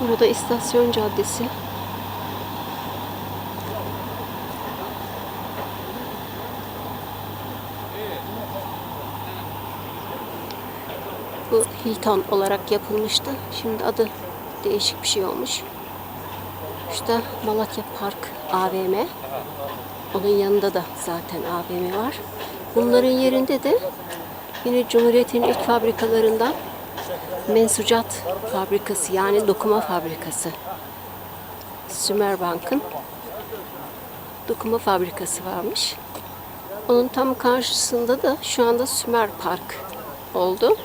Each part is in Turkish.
Burada istasyon caddesi. Bu Hilton olarak yapılmıştı. Şimdi adı değişik bir şey olmuş. İşte Malatya Park AVM. Onun yanında da zaten AVM var. Bunların yerinde de yine Cumhuriyet'in ilk fabrikalarından mensucat fabrikası yani dokuma fabrikası. Sümerbank'ın dokuma fabrikası varmış. Onun tam karşısında da şu anda Sümer Park oldu.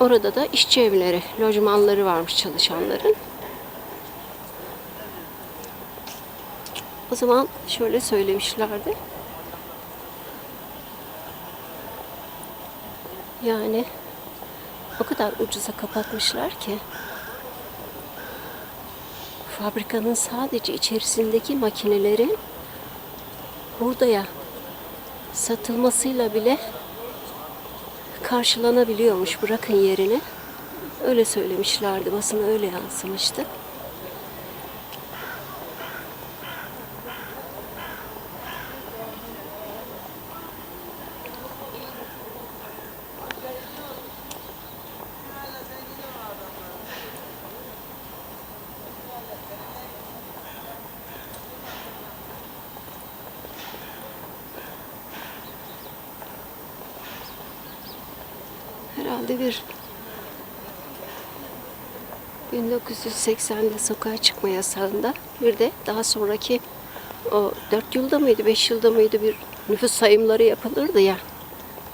Orada da işçi evleri, lojmanları varmış çalışanların. O zaman şöyle söylemişlerdi. Yani o kadar ucuza kapatmışlar ki fabrikanın sadece içerisindeki makinelerin hurdaya satılmasıyla bile karşılanabiliyormuş bırakın yerini. Öyle söylemişlerdi. Basına öyle yansımıştı. Herhalde bir 1980'de sokağa çıkma yasağında bir de daha sonraki o 4 yılda mıydı 5 yılda mıydı bir nüfus sayımları yapılırdı ya.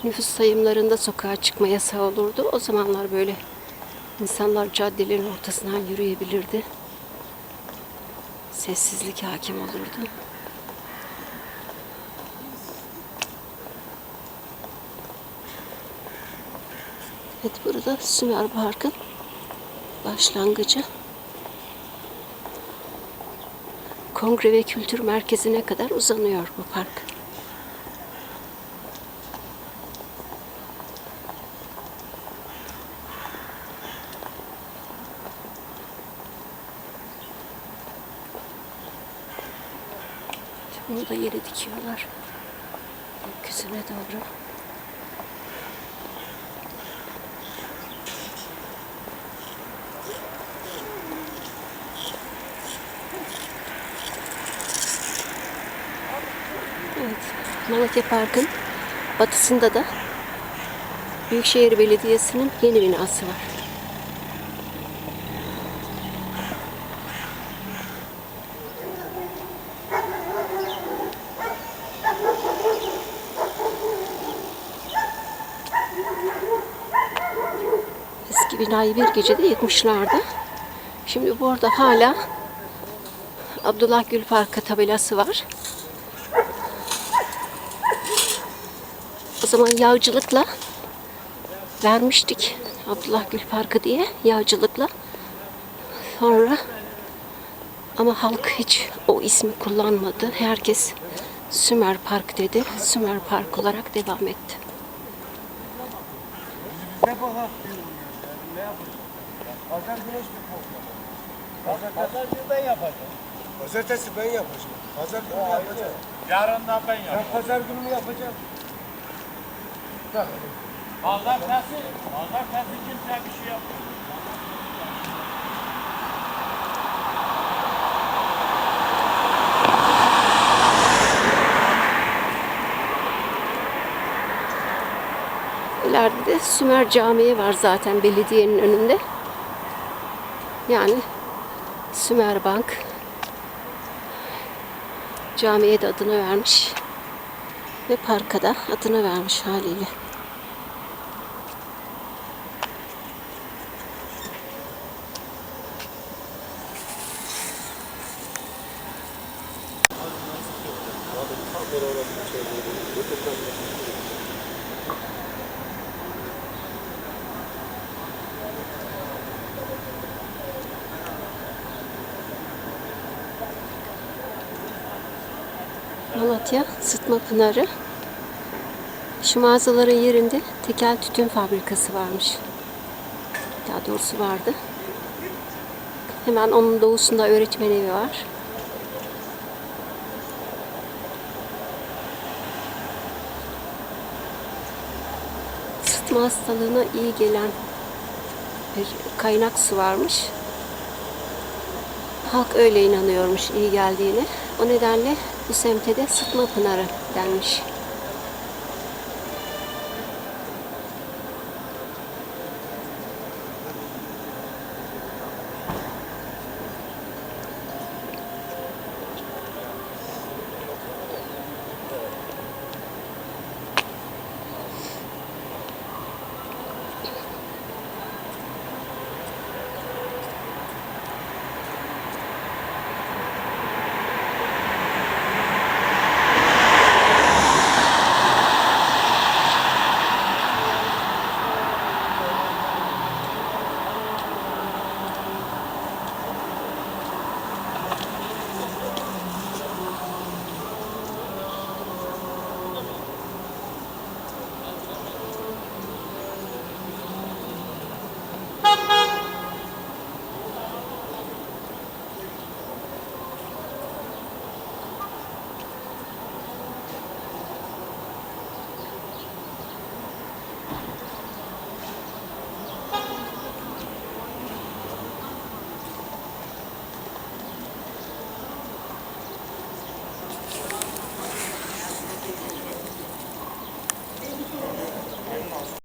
Nüfus sayımlarında sokağa çıkma yasağı olurdu. O zamanlar böyle insanlar caddelerin ortasından yürüyebilirdi. Sessizlik hakim olurdu. Evet burada Sümer Park'ın başlangıcı. Kongre ve Kültür Merkezi'ne kadar uzanıyor bu park. Bunu da yere dikiyorlar. Gökyüzüne doğru. Evet, Malatya Park'ın batısında da Büyükşehir Belediyesi'nin yeni binası var. Eski binayı bir gecede yıkmışlardı. Şimdi bu arada hala Abdullah Gül Parkı tabelası var. Zaman yağcılıkla vermiştik Abdullah Gül Parkı diye yağcılıkla. Sonra ama halk hiç o ismi kullanmadı. Herkes Sümer Park dedi. Sümer Park olarak devam etti. Pazar güneş mi koklar? Pazar, Pazarcı ben yapacağım. Pazartesi ben yapacağım. Pazar günü yapacağım. Yarından ben Ben yapayım. pazar günü mü yapacağım? Bak. Pazartesi, pazartesi kimse bir şey yapmıyor. İleride de Sümer Camii var zaten belediyenin önünde. Yani Sümer Bank camiye de adını vermiş ve parka da adını vermiş haliyle. Malatya Sıtma Pınarı. Şu mağazaların yerinde tekel tütün fabrikası varmış. Daha doğrusu vardı. Hemen onun doğusunda öğretmen evi var. Sıtma hastalığına iyi gelen bir kaynak su varmış. Halk öyle inanıyormuş iyi geldiğini. O nedenle bu semte de sıtma pınarı denmiş.